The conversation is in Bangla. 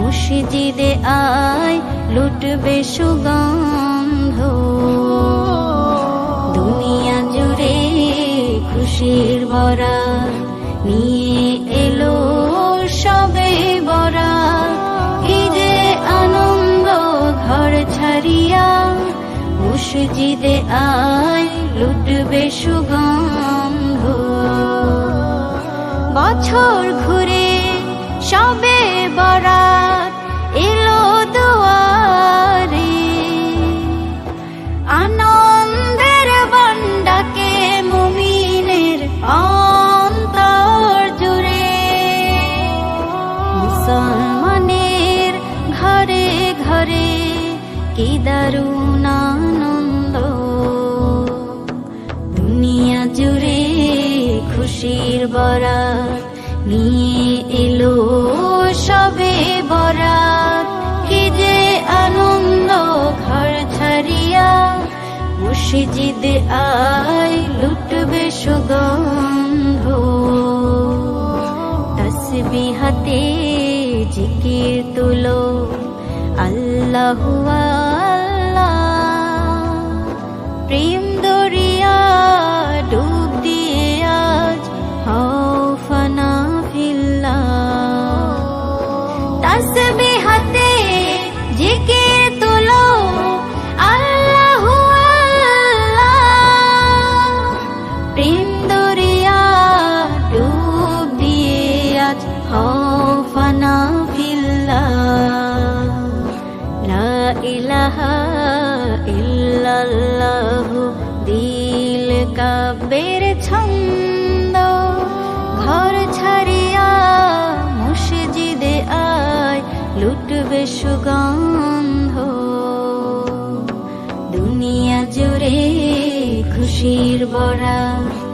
মসজিদে আয়, লুটবে সুগন্ধ। দুনিয়া জুড়ে খুশির বরাত নিয়ে এলো সবে কি যে আনন্দ ঘর ছাড়িয়া মসজিদে আয়, লুটবে সুগন্ধ। বছর ঘুরে সবে বরাত ঘরে কি দারুণ আনন্দ দুনিয়া জুড়ে খুশির বরাত নিয়ে এলো সবে বরাত। কি যে আনন্দ ঘর ছাড়িয়া মসজিদ আয় লুটবে সুগন্ধ। তসবিহাতে জিকির তুলো। আল্লাহ প্রেম দরিয়া ডুব দিয়ে আজ হও ফানা ফিল্লা তসবিহাতে জিকির তুলো কাব্যের ছন্দ ঘর ছাড়িয়া মসজিদে আয় লুটবে সুগন্ধ। দুনিয়া জুড়ে খুশির বরাত